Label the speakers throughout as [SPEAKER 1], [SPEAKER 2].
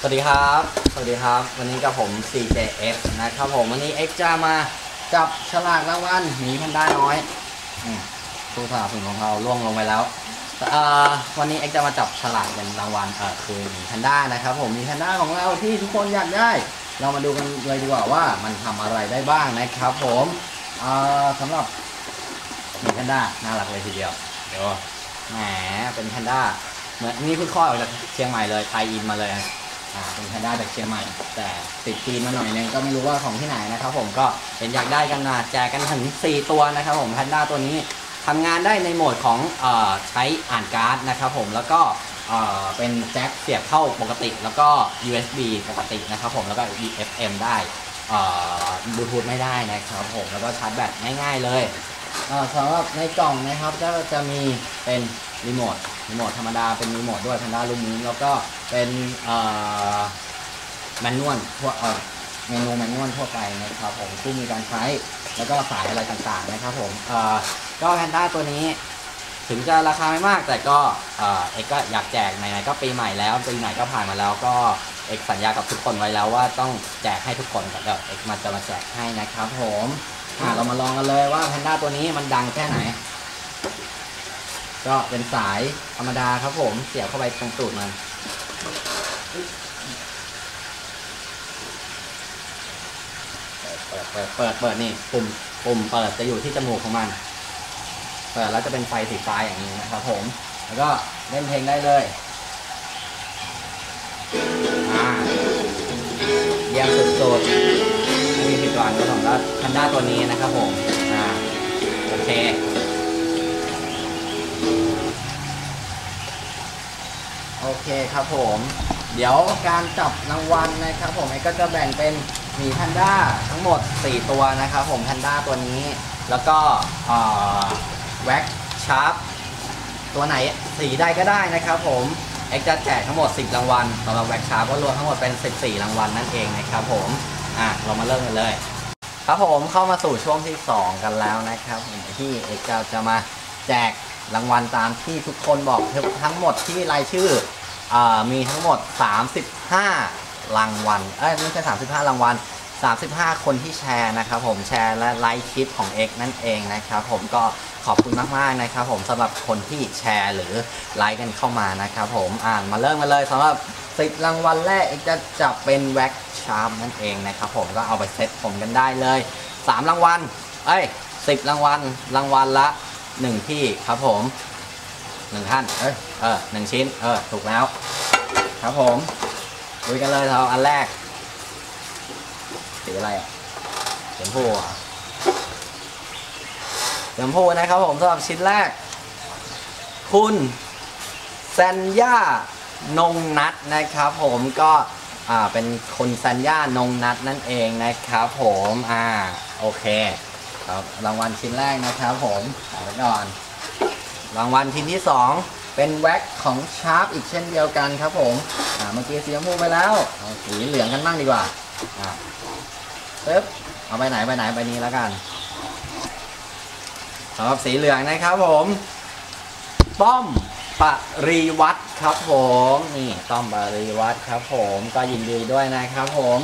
[SPEAKER 1] สวัสดีครับ สวัสดีครับ วันนี้กับผม CJF นะครับผมวันนี้ X จะมาจับฉลากรางวัลหมีแพนด้าน้อยอืมผู้สนับสนุนของเราล่วงลงไปแล้ววันนี้ X จะมาจับฉลากเป็นรางวัลคือหมีแพนด้านะครับผมหมีแพนด้าของเราที่ทุกคนอยากได้ เรามาดูกันเลยดีกว่าว่ามันทำอะไรได้บ้างนะครับผมเอ่อสำหรับหมีแพนด้าน่ารักเลยทีเดียวเดี๋ยวแหมเป็นแพนด้าเหมือนนี่เพิ่งคลอดออกจากเชียงใหม่เลยไทยอินมาเลย เป็นแพนด้าจากเชียงใหม่ แต่ติดจีนมาหน่อยนึงก็ไม่รู้ว่าของที่ไหนนะครับผมก็เป็นอยากได้กันนะแจกกันถึง 4 ตัวนะครับผมแพนด้าตัวนี้ทำงานได้ในโหมดของอใช้อ่านการ์ดนะครับผมแล้วก็เป็นแจ็คเสียบเข้าปกติ แล้วก็ USB ปกตินะครับผมแล้วก็ FM ได้บลูทูธไม่ได้นะครับผมแล้วก็ชาร์จแบตง่ายๆเลย สำหรับในกล่องนะครับก็จะมีเป็นรีโมทรีโมทธรรมดาเป็นรีโมทด้วยแพนด้ารุ่นนี้แล้วก็เป็นแมนนวลทั่วเมนูแมนนวลทั่วไปนะครับผมที่มีการใช้แล้วก็สายอะไรต่างๆนะครับผมก็แพนด้าตัวนี้ถึงจะราคาไม่มากแต่ก็เอกก็อยากแจกไหนๆก็ปีใหม่แล้วปีใหม่ก็ผ่านมาแล้วก็เอกสัญญากับทุกคนไว้แล้วว่าต้องแจกให้ทุกคนแต่เดี๋ยวเอกมาจะมาแจกให้นะครับผม อะเรามาลองกันเลยว่าแพนด้าตัวนี้มันดังแค่ไหน ก็เป็นสายธรรมดาครับผมเสียบเข้าไปตรงตูดมันเปิดเปิดเปิดเปิดนี่ปุ่มปุ่มเปิดจะอยู่ที่จมูกของมัน เปิดแล้วจะเป็นไฟสีฟ้าอย่างนี้นะครับผม แล้วก็เล่นเพลงได้เลยอ่าเยี่ยมสุดๆำหรับคันด้าตัวนี้นะครับผมอ่าโอเค โอเคครับผม เดี๋ยวการจับรางวัลนะครับผมไอ้ก็จะแบ่งเป็นหมีแพนด้าทั้งหมด 4 ตัวนะครับผมแพนด้าตัวนี้ แล้วก็แว็กชาร์ปตัวไหนสีใดก็ได้นะครับผมเอ็กจะแจกทั้งหมด 10 รางวัลสำหรับแว็กชาร์ปก็รวมทั้งหมดเป็น 14 รางวัลนั่นเองนะครับผมอะเรามาเริ่มกันเลย ครับผมเข้ามาสู่ช่วงที่ 2 กันแล้วนะครับที่เอกจะจะมาแจกรางวัลตามที่ทุกคนบอกทั้งหมดที่รายชื่ออมีทั้งหมด 35 รางวัลเอ้ยไม่ใช่35 รางวัล 35 คนที่แชร์นะครับผมแชร์และไลค์คลิปของ X นั่นเองนะครับผมก็ขอบคุณมากๆนะครับผมสำหรับคนที่แชร์หรือไลค์กันเข้ามานะครับผมอ่านมาเริ่มกันเลยสำหรับ10รางวัลแรกจะจับเป็นแว็กชาร์มนั่นเองนะครับผมก็เอาไปเซ็ตผมกันได้เลย 3 รางวัลเอ้ย10รางวัลรางวัลละ 1 ที่ครับผมหนึ่งท่านเอ้ยเออหนึ่งชิ้นเออถูกแล้ว ครับผมดูกันเลยเราอันแรก สีอะไรอะสีชมพูอะสีชมพูนะครับผมสำหรับชิ้นแรก คุณแซนย่านงนัดนะครับ ผมก็อ่าเป็นคุณแซนย่านงนัดนั่นเองนะครับ ผมอ่าโอเคครับรางวัลชิ้นแรกนะครับผมเอาไว้ก่อน รางวัลชิ้นที่ 2 เป็นแว็กของชาร์ปอีกเช่นเดียวกันครับผมอ่าเมื่อกี้สีชมพูไปแล้วเอาสีเหลืองกันบ้างดีกว่า อ่าปึ๊บเอาไปไหนไปไหนไปนี้แล้วกันสำหรับสีเหลืองนะครับผมป้อมปรีวัตรครับผมนี่ป้อมปรีวัตรครับผมก็ยินดีด้วยนะครับผม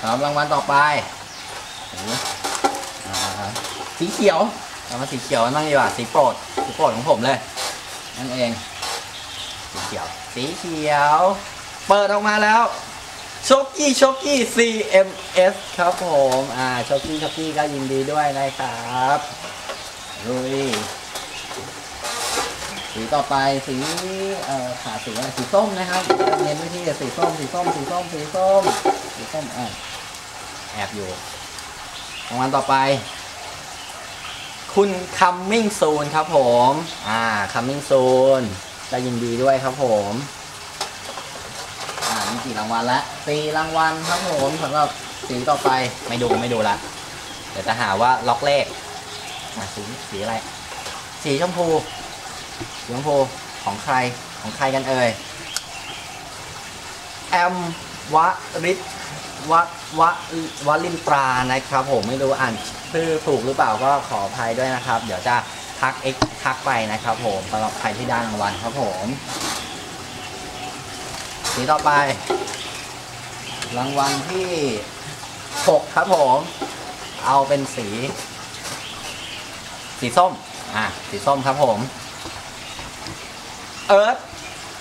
[SPEAKER 1] สำหรับรางวัลต่อไปอสีเขียวเรามาสีเขียวกันบ้างดีกว่าสีโปรดสีโปรดของผมเลยนั่นเอง สีเขียว สีเขียว เปิดออกมาแล้ว ช็อกกี้ช็อกกี้ CMS ครับผมอ่าช็อกกี้ช็อกกี้ก็ยินดีด้วยนะครับลุยสีต่อไปสีเอ่อขาสีอะไรสีส้มนะครับเน้นไปที่สีส้มสีส้มสีส้มสีส้มสีส้มอะแอบอยู่รางวัลต่อไป คุณ coming soon ครับผม อ่า coming soon ก็ยินดีด้วยครับผม กี่รางวัลละสี่รางวัลครับผมสำหรับสีต่อไปไม่ดูไม่ดูละเดี๋ยวจะหาว่าล็อกเลขอ่าสีสีอะไร สีชมพูสีชมพูของใครของใครกันเอ่ยแอมวริศวะวะวลินตรานะครับผมไม่รู้อ่านชื่อถูกหรือเปล่าก็ขออภัยด้วยนะครับ เดี๋ยวจะทัก X ทักไปนะครับผมสำหรับใครที่ได้รางวัลครับผม สีต่อไป รางวัลที่หกครับผม เอาเป็นสี สีส้ม อะ สีส้มครับผม เอิร์ธ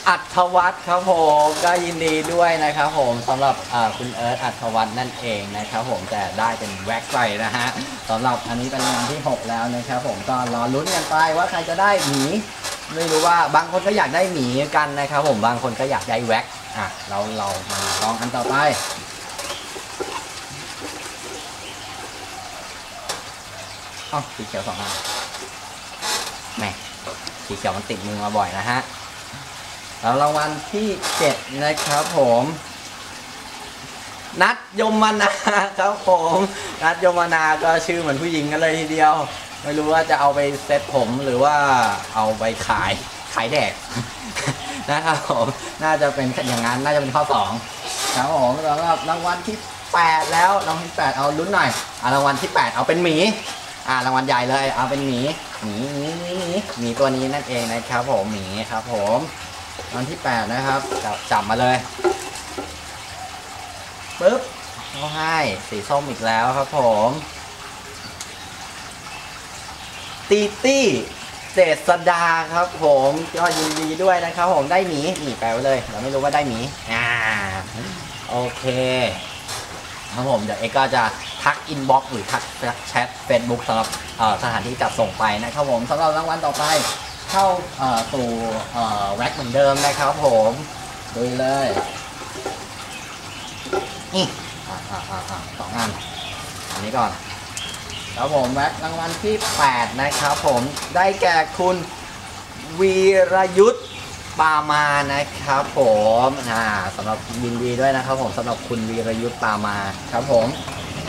[SPEAKER 1] อัธวัฒน์ครับผมก็ยินดีด้วยนะครับผมสำหรับคุณเอิร์ธอัธวัฒน์นั่นเองนะครับผมแต่ได้เป็นแว็กซ์ไปนะฮะสำหรับอันนี้เป็นรางวัลที่ 6 แล้วนะครับผมก็รอลุ้นกันไปว่าใครจะได้หมีไม่รู้ว่าบางคนก็อยากได้หมีกันนะครับผมบางคนก็อยากได้แว็ก อะเราเรามาลองอันต่อไป อ๋อสีเขียวสองอันแหม่สีเขียวมันติดมือมาบ่อยนะฮะ แล้วรางวัลที่เจ็ดนะครับผม นัดยมนาครับผม นัดยมนาก็ชื่อเหมือนผู้หญิงกันเลยทีเดียว ไม่รู้ว่าจะเอาไปเซ็ตผมหรือว่าเอาไปขายขายแดก นะครับผมน่าจะเป็นอย่างนั้นน่าจะเป็นข้อสองครับผมสำหรับรางวัลที่ 8 แล้วรางวัลที่8เอาลุ้นหน่อยอ่ารางวัลที่ 8 เอาเป็นหมีอ่ารางวัลใหญ่เลยเอาเป็นหมีหมีหมีหมีหมีหมีตัวนี้นั่นเองนะครับผมหมีครับผมรางวัลที่ 8 นะครับจับจับมาเลยปึ๊บเขาให้สีส้มอีกแล้วครับผมตีตี้ เจษดาครับผมก็ยินดีด้วยนะครับผมได้หมีหมีแปลไว้เลย เราไม่รู้ว่าได้หมีอ่าโอเคครับผมเดี๋ยวเอกก็จะทักอินบ็อกซ์หรือทักแชทเฟซบุ๊กสำหรับสถานที่จัดส่งไปนะครับผมสำหรับรางวัลต่อไปเข้าเอ่อสู่แร็กเหมือนเดิมนะครับผมดูเลยนี่อ่าอ่าอ่าสองอันอันนี้ก่อน ครับผมแร็กรางวัลที่ 8 นะครับผมได้แก่คุณวีรยุทธ์ปามานะครับผมอ่าสำหรับยินดีด้วยนะครับผมสำหรับคุณวีรยุทธ์ปามาครับผม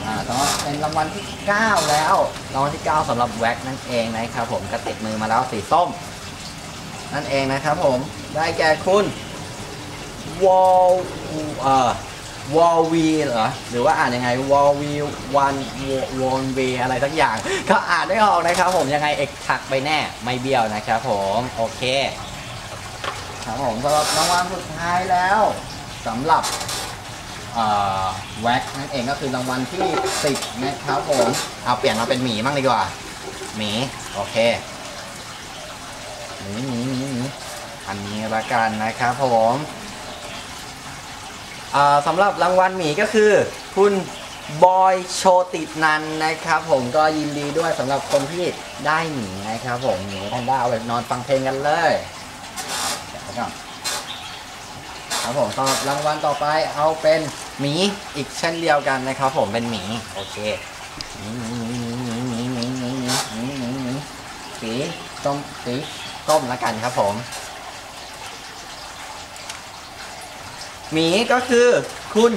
[SPEAKER 1] อ่าสำหรับเป็นรางวัลที่ 9 แล้วรางวัลที่ 9สำหรับแว็กนั่นเองนะครับผมกระติดมือมาแล้วสีส้ม นั่นเองนะครับผมได้แก่คุณวอลเอ่อ วอลวีเหรอ หรือว่าอ่านยังไงวอลวีวันวอนวีอะไรสักอย่าง ก็อ่านได้ออกนะครับผมยังไงเอกทักไปแน่ไม่เบี้ยวนะครับผมโอเคครับผมสำหรับรางวัลสุดท้ายแล้วสำหรับแว็กนั่นเองก็คือรางวัลที่10นะครับผมเอาเปลี่ยนมาเป็นหมีบ้างดีกว่าหมีโอเคหมีหมีหมีหมีอันนี้ละกันนะครับผม สำหรับรางวัลหมีก็คือ คุณบอยโชติดนันนะครับ ผมก็ยินดีด้วยสำหรับคนที่ได้หมีนะครับ ผมหมีท่านได้เอาไปนอนฟังเพลงกันเลยครับผมสำหรับรางวัลต่อไปเอาเป็นหมีอีกเช่นเดียวกันนะครับ ผมเป็นหมีโอเคสีส้มสีส้มละกันครับผม หมีก็คือคุณ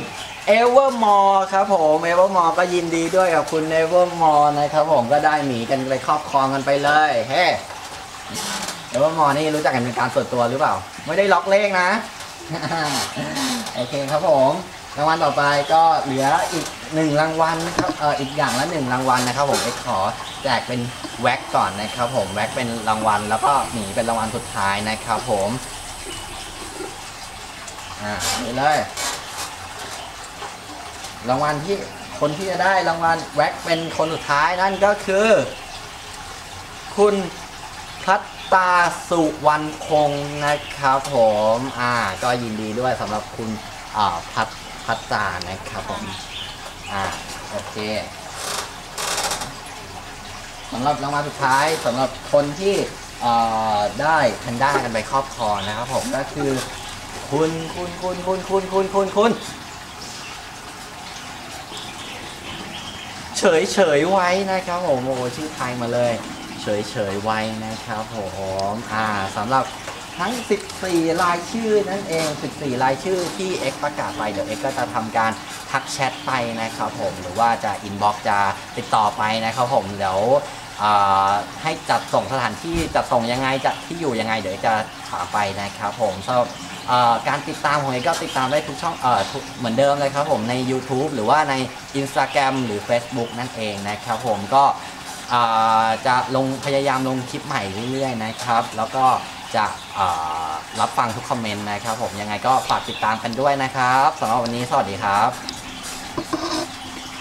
[SPEAKER 1] เอเวอร์มอร์ครับผมเอเวอร์มอร์ก็ยินดีด้วยกับคุณเอเวอร์มอร์นะครับผมก็ได้หมีกันไปครอบครองกันไปเลยเฮ้เดี๋ยวว่ามอนี่รู้จักกันเป็นการส่วนตัวหรือเปล่า ไม่ได้ล็อกเลขนะโอเคครับผมรางวัลต่อไปก็เหลืออีกหนึ่งรางวัลนะครับเอออีกอย่างละหนึ่งรางวัลนะครับผมเอ็กขอแจกเป็นแว็กก่อนนะครับผมแว็กเป็นรางวัลแล้วก็หนีเป็นรางวัลสุดท้ายนะครับผม อ่านี่เลย รางวัลที่คนที่จะได้รางวัลแว็กเป็นคนสุดท้ายนั่นก็คือ คุณพัตตาสุวรรณคงนะครับผมอ่าก็ยินดีด้วยสำหรับคุณอ่าพัตพัตตานะครับผมอ่าโอเคสำหรับรางวัลสุดท้ายสำหรับคนที่อ่าได้แพนด้ากันไปครอบครองนะครับผมก็คือ คุณคุณคุณคุณคุณคุณคุณคุณเฉยเฉยไว้นะครับผมโอ้โหชื่อไทยมาเลย เฉยเฉยไว้นะครับผมอ่าสำหรับทั้ง 14 รายชื่อนั่นเอง 14 รายชื่อที่ X ประกาศไป เดี๋ยว X ก็จะทำการทักแชทไปนะครับผม หรือว่าจะอินบ็อกจะติดต่อไปนะครับผม เดี๋ยวให้จัดส่งสถานที่จัดส่งยังไงจะที่อยู่ยังไง เดี๋ยวจะถามไปนะครับผมสำหรับเอ่อ การติดตามของเอก็ติดตามได้ทุกช่องเออเหมือนเดิมเลยครับผมใน YouTube หรือว่าใน Instagram หรือ Facebook นั่นเองนะครับผมก็จะลงพยายามลงคลิปใหม่เรื่อยๆนะครับ แล้วก็จะรับฟังทุกคอมเมนต์นะครับผมยังไงก็ฝากติดตามกันด้วยนะครับสำหรับวันนี้สวัสดีครับ